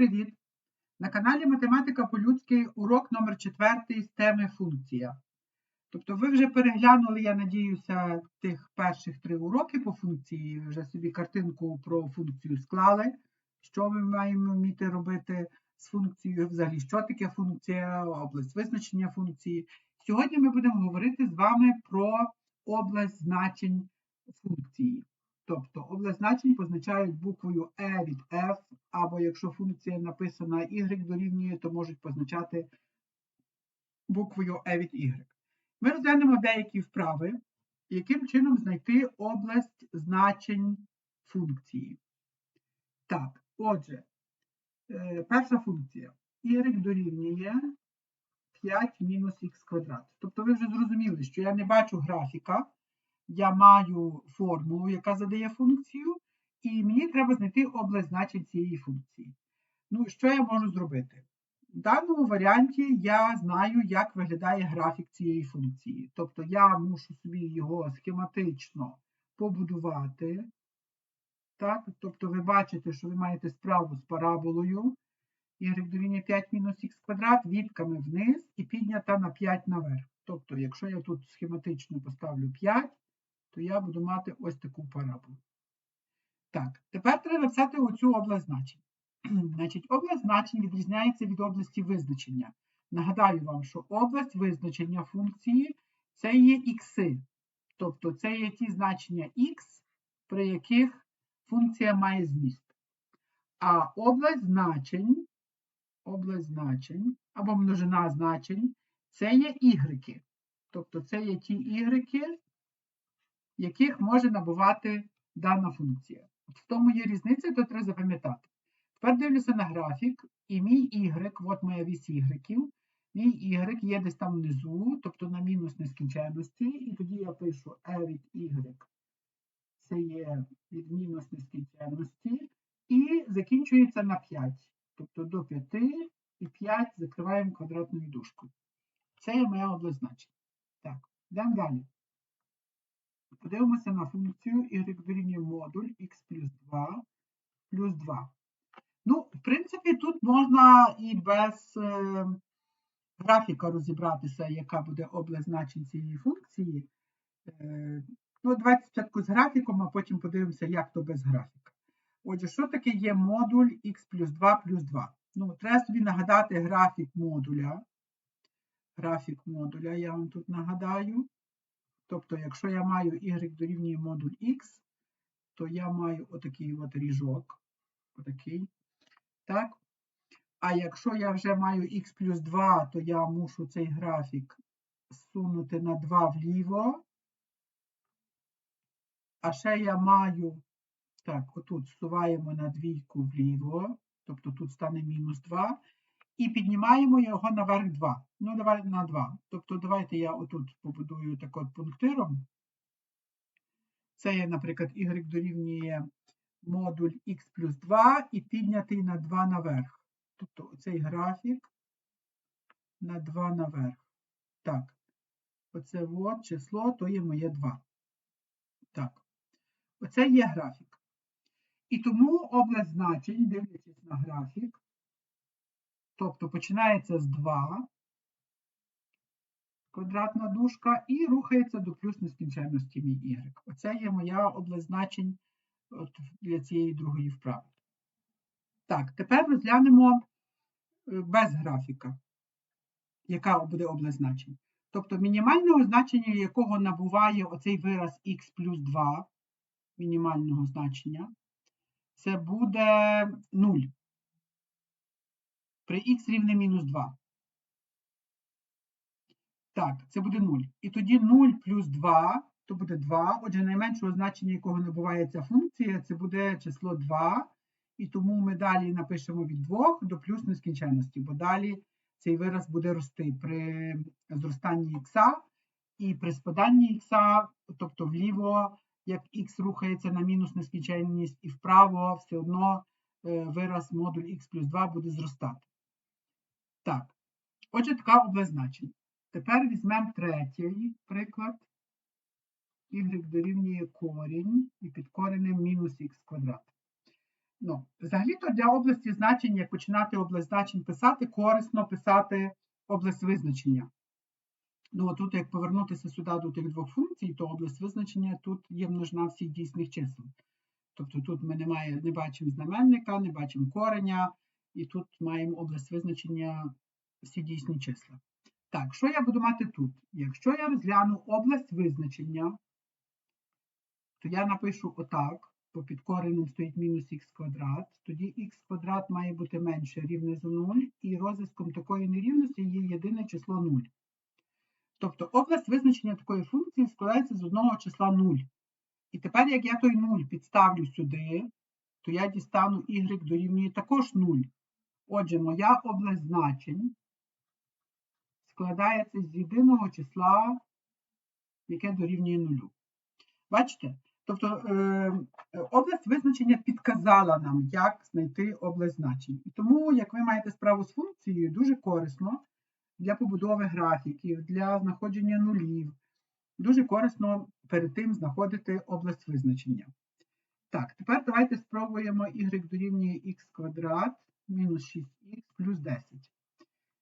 привіт! На каналі Математика по-людськи урок номер 4 з теми функція. Тобто ви вже переглянули, я надіюся, тих перших три уроки по функції, вже собі картинку про функцію склали, що ми маємо вміти робити з функцією, взагалі, що таке функція, область визначення функції. Сьогодні ми будемо говорити з вами про область значень функції. Тобто область значень позначають буквою E від F, або якщо функція написана y дорівнює, то можуть позначати буквою E від Y. Ми розглянемо деякі вправи, яким чином знайти область значень функції. Так, отже, е, перша функція y дорівнює 5 мінус х квадрат. Тобто ви вже зрозуміли, що я не бачу графіка я маю формулу, яка задає функцію, і мені треба знайти область значень цієї функції. Ну, що я можу зробити? В даному варіанті я знаю, як виглядає графік цієї функції. Тобто я мушу собі його схематично побудувати. Так? Тобто ви бачите, що ви маєте справу з параболою y дорівнює 5 мінус х квадрат, відками вниз і піднята на 5 наверх. Тобто, якщо я тут схематично поставлю 5, то я буду мати ось таку параболу. Так, тепер треба написати оцю область значень. Значить, область значень відрізняється від області визначення. Нагадаю вам, що область визначення функції це є ікси. Тобто це є ті значення х, при яких функція має зміст. А область значень, область значень або множина значень це є ігреки. Тобто це є ті ігреки, яких може набувати дана функція. В тому є різниця, то треба запам'ятати. Тепер дивлюся на графік, і мій y, от моя вісь y, мій y є десь там внизу, тобто на мінус нескінченності, і тоді я пишу e від y, це є від мінус нескінченності, і закінчується на 5. Тобто до 5 і 5 закриваємо квадратною дужкою. Це є моя область значення. Так, йдемо далі. Подивимося на функцію y дорівнює модуль x плюс 2 плюс 2. Ну, в принципі, тут можна і без е, графіка розібратися, яка буде область значень цієї функції. Е, ну, Давайте спочатку з графіком, а потім подивимося, як то без графіка. Отже, що таке є модуль x плюс 2 плюс 2? Ну, Треба собі нагадати графік модуля. Графік модуля, я вам тут нагадаю. Тобто, якщо я маю y дорівнює модуль x, то я маю отакий от ріжок. Отакий. Так? А якщо я вже маю x плюс 2, то я мушу цей графік сунути на 2 вліво. А ще я маю, так, отут суваємо на двійку вліво, тобто тут стане мінус 2 і піднімаємо його наверх 2. Ну, давай на 2. Тобто, давайте я отут побудую так от пунктиром. Це є, наприклад, y дорівнює модуль x плюс 2 і піднятий на 2 наверх. Тобто цей графік на 2 наверх. Так, оце от число, то є моє 2. Так, оце є графік. І тому область значень, дивлячись на графік, Тобто починається з 2 квадратна дужка і рухається до плюс нескінченності мій y. Оце є моя область значень от для цієї другої вправи. Так, тепер розглянемо е, без графіка, яка буде область значень. Тобто мінімального значення, якого набуває оцей вираз х плюс 2, мінімального значення, це буде 0 при х рівне мінус 2. Так, це буде 0. І тоді 0 плюс 2, то буде 2. Отже, найменшого значення, якого набуває ця функція, це буде число 2. І тому ми далі напишемо від 2 до плюс нескінченності, бо далі цей вираз буде рости при зростанні х і при спаданні х, тобто вліво, як х рухається на мінус нескінченність, і вправо все одно е, вираз модуль х плюс 2 буде зростати. Так, отже, така область. Тепер візьмемо третій приклад. Y дорівнює корінь і під коренем мінус х квадрат. Ну, взагалі-то для області значень, як починати область значень писати, корисно писати область визначення. Ну, тут, як повернутися сюди до тих двох функцій, то область визначення тут є множина всіх дійсних чисел. Тобто тут ми не, має, не бачимо знаменника, не бачимо кореня, і тут маємо область визначення всі дійсні числа. Так, що я буду мати тут? Якщо я розгляну область визначення, то я напишу отак, бо під коренем стоїть мінус х квадрат, тоді х квадрат має бути менше рівне за 0, і розв'язком такої нерівності є єдине число 0. Тобто область визначення такої функції складається з одного числа 0. І тепер, як я той 0 підставлю сюди, то я дістану y дорівнює також 0. Отже, моя область значень складається з єдиного числа, яке дорівнює 0. Бачите? Тобто е, область визначення підказала нам, як знайти область значень. І тому, як ви маєте справу з функцією, дуже корисно для побудови графіків, для знаходження нулів. Дуже корисно перед тим знаходити область визначення. Так, тепер давайте спробуємо y дорівнює х квадрат мінус 6х плюс 10.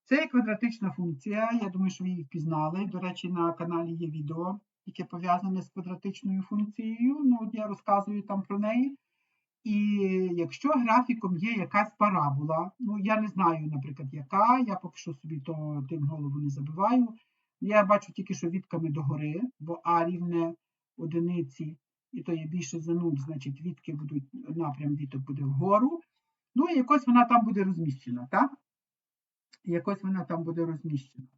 Це є квадратична функція, я думаю, що ви її впізнали. До речі, на каналі є відео, яке пов'язане з квадратичною функцією. Ну, я розказую там про неї. І якщо графіком є якась парабола, ну я не знаю, наприклад, яка, я поки що собі то тим голову не забиваю. Я бачу тільки, що відками догори, бо А рівне одиниці, і то є більше за 0, значить відки будуть, напрям віток буде вгору. Ну, і якось вона там буде розміщена, так? Якось вона там буде розміщена.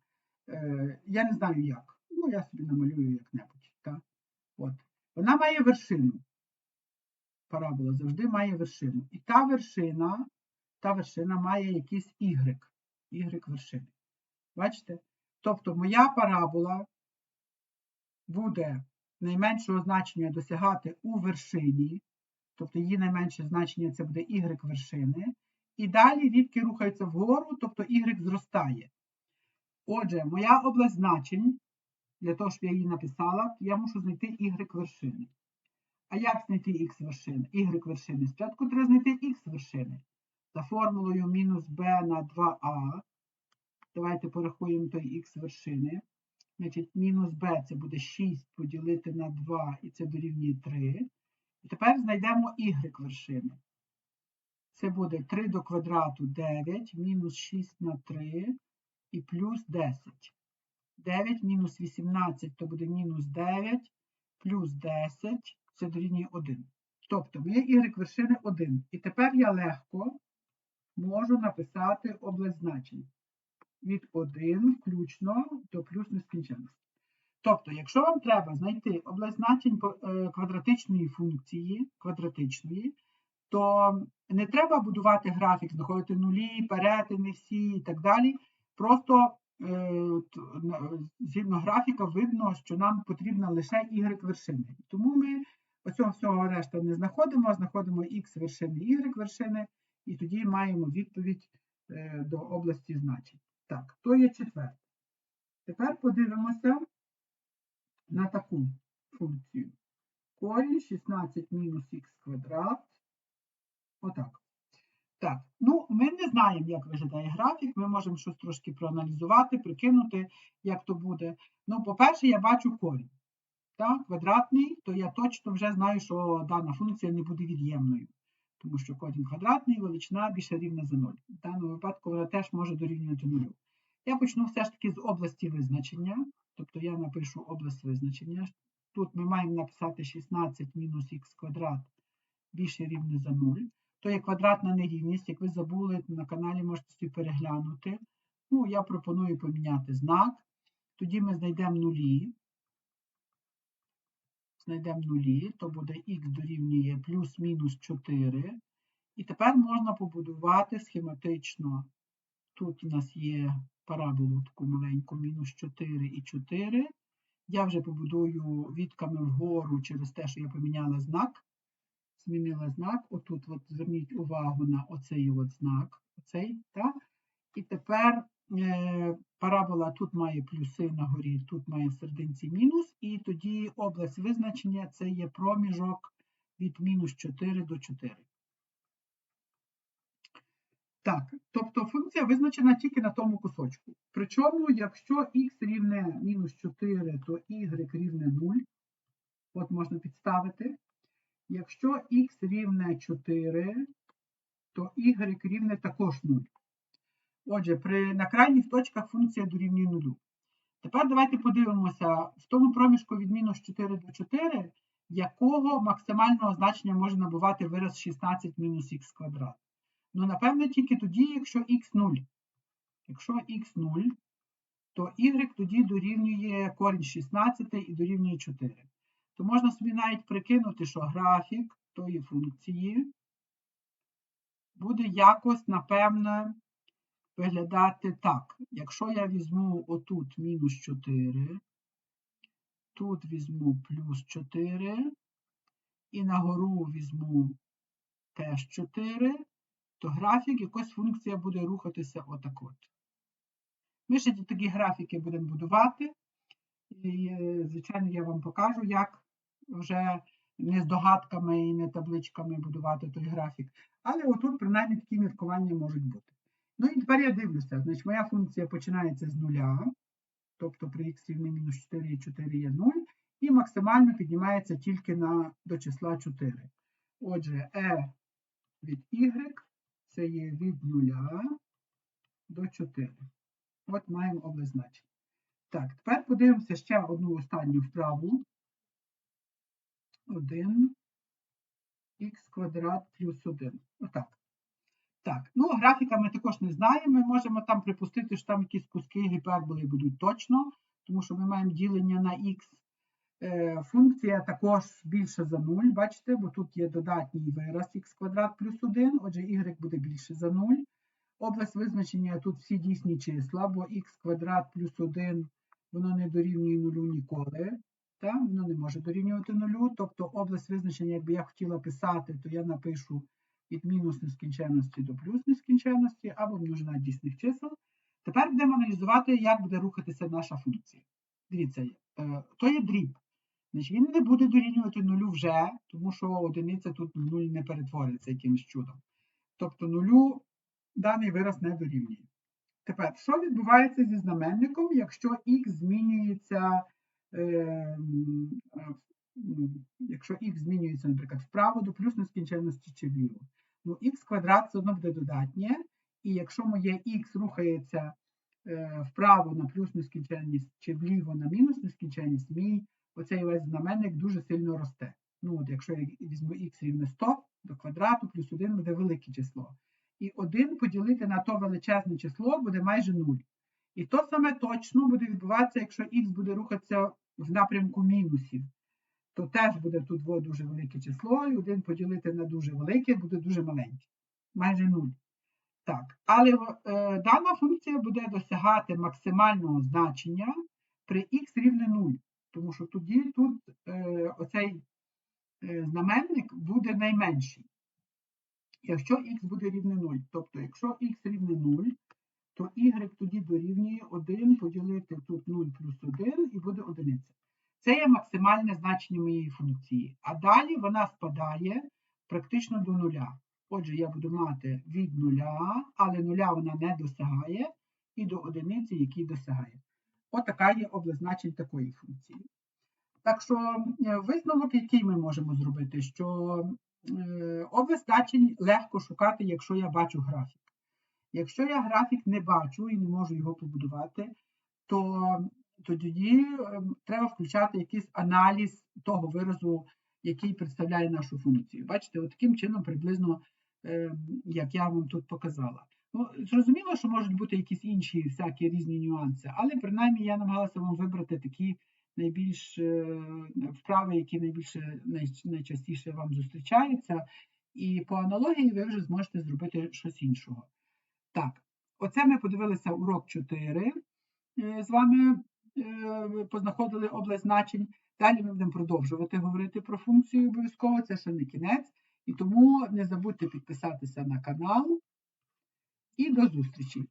Е, Я не знаю як. Ну, я собі намалюю як-небудь. так? От. Вона має вершину. Парабола завжди має вершину. І та вершина, та вершина має якийсь y. Y вершини. Бачите? Тобто моя парабола буде найменшого значення досягати у вершині, тобто її найменше значення це буде y вершини. І далі відки рухаються вгору, тобто y зростає. Отже, моя область значень, для того, щоб я її написала, я мушу знайти y вершини. А як знайти х вершини? Y вершини. Спочатку треба знайти х вершини. За формулою мінус b на 2а. Давайте порахуємо той х вершини. Значить, мінус b це буде 6 поділити на 2, і це дорівнює 3. І тепер знайдемо y вершини. Це буде 3 до квадрату 9, мінус 6 на 3 і плюс 10. 9 мінус 18 то буде мінус 9, плюс 10 це дорівнює 1. Тобто моє y вершини 1. І тепер я легко можу написати область від 1 включно до плюс нескінченності. Тобто, якщо вам треба знайти область значень квадратичної функції, квадратичної, то не треба будувати графік, знаходити нулі, перетини всі і так далі. Просто е, згідно графіка видно, що нам потрібна лише y вершини. Тому ми оцього всього решта не знаходимо, а знаходимо x вершини, y вершини, і тоді маємо відповідь е, до області значень. Так, то є четверте. Тепер подивимося на таку функцію. Корінь 16 мінус х квадрат. Отак. Так, ну ми не знаємо, як виглядає графік, ми можемо щось трошки проаналізувати, прикинути, як то буде. Ну, по-перше, я бачу корінь. Так, Квадратний, то я точно вже знаю, що дана функція не буде від'ємною тому що корінь квадратний, величина більше рівна за 0. В даному випадку вона теж може дорівнювати 0. Я почну все ж таки з області визначення, тобто я напишу область визначення. Тут ми маємо написати 16 мінус х квадрат більше рівне за 0. То є квадратна нерівність, як ви забули, на каналі можете собі переглянути. Ну, я пропоную поміняти знак. Тоді ми знайдемо нулі знайдемо нулі, то буде х дорівнює плюс-мінус 4. І тепер можна побудувати схематично. Тут у нас є параболу таку маленьку, мінус 4 і 4. Я вже побудую відками вгору через те, що я поміняла знак. Змінила знак. Отут от зверніть увагу на оцей от знак. Оцей, так? І тепер Е, парабола тут має плюси на горі, тут має в серединці мінус, і тоді область визначення це є проміжок від мінус 4 до 4. Так, тобто функція визначена тільки на тому кусочку. Причому, якщо х рівне мінус 4, то y рівне 0. От можна підставити. Якщо х рівне 4, то y рівне також 0. Отже, при, на крайніх точках функція дорівнює 0. Тепер давайте подивимося, в тому проміжку від мінус 4 до 4, якого максимального значення може набувати вираз 16 мінус х квадрат. Ну, напевне, тільки тоді, якщо х 0. Якщо х 0, то y тоді дорівнює корінь 16 і дорівнює 4. То можна собі навіть прикинути, що графік тої функції буде якось, напевне, виглядати так. Якщо я візьму отут мінус 4, тут візьму плюс 4, і нагору візьму теж 4, то графік, якась функція буде рухатися отак от. Ми ще такі графіки будемо будувати. І, е, звичайно, я вам покажу, як вже не з догадками і не табличками будувати той графік. Але отут, принаймні, такі міркування можуть бути. Ну і тепер я дивлюся. Значить, моя функція починається з нуля, тобто при х рівне мінус 4 і 4 є 0, і максимально піднімається тільки на, до числа 4. Отже, e від y це є від 0 до 4. От маємо область значення. Так, тепер подивимося ще одну останню вправу. 1 х квадрат плюс 1. Отак. Так, ну графіка ми також не знаємо. Ми можемо там припустити, що там якісь куски гіперболи будуть точно, тому що ми маємо ділення на х. Е, функція також більше за 0, бачите, бо тут є додатній вираз х квадрат плюс 1, отже, y буде більше за 0. Область визначення тут всі дійсні числа, бо х квадрат плюс 1 воно не дорівнює нулю ніколи. Так? Воно не може дорівнювати нулю. Тобто область визначення, якби я хотіла писати, то я напишу від мінус нескінченності до плюс нескінченності або множина дійсних чисел. Тепер будемо аналізувати, як буде рухатися наша функція. Дивіться, е, то є дріб. Значить, Він не буде дорівнювати нулю вже, тому що одиниця тут в нуль не перетвориться якимось чудом. Тобто нулю даний вираз не дорівнює. Тепер, що відбувається зі знаменником, якщо х змінюється, е, е, якщо х змінюється, наприклад, вправо до плюс нескінченності чи вліво? Ну, х квадрат все одно буде додатнє, і якщо моє х рухається е, вправо на плюс нескінченність чи вліво на мінус нескінченність, мій оцей весь знаменник дуже сильно росте. Ну, от Якщо я візьму х рівне 100 до квадрату, плюс 1 буде велике число. І 1 поділити на то величезне число буде майже 0. І то саме точно буде відбуватися, якщо х буде рухатися в напрямку мінусів, то теж буде тут дуже велике число, і 1 поділити на дуже велике буде дуже маленьке. Майже 0. Так, але е, дана функція буде досягати максимального значення при х рівне 0. Тому що тоді тут е, оцей е, знаменник буде найменший. Якщо х буде рівне 0. Тобто, якщо х рівне 0, то y тоді дорівнює 1 поділити тут 0 плюс 1 і буде одиниця. Це є максимальне значення моєї функції. А далі вона спадає практично до нуля. Отже, я буду мати від нуля, але нуля вона не досягає, і до одиниці, який досягає. Отака є область такої функції. Так що е, висновок, який ми можемо зробити, що е, легко шукати, якщо я бачу графік. Якщо я графік не бачу і не можу його побудувати, то тоді е, треба включати якийсь аналіз того виразу, який представляє нашу функцію. Бачите, от таким чином приблизно, як я вам тут показала. Ну, Зрозуміло, що можуть бути якісь інші всякі різні нюанси, але принаймні я намагалася вам вибрати такі найбільш е, вправи, які найбільше найчастіше вам зустрічаються. І по аналогії ви вже зможете зробити щось іншого. Так, оце ми подивилися урок 4. Е, з вами е, познаходили область значень. Далі ми будемо продовжувати говорити про функцію обов'язково, це ще не кінець. І тому не забудьте підписатися на канал. І до зустрічі!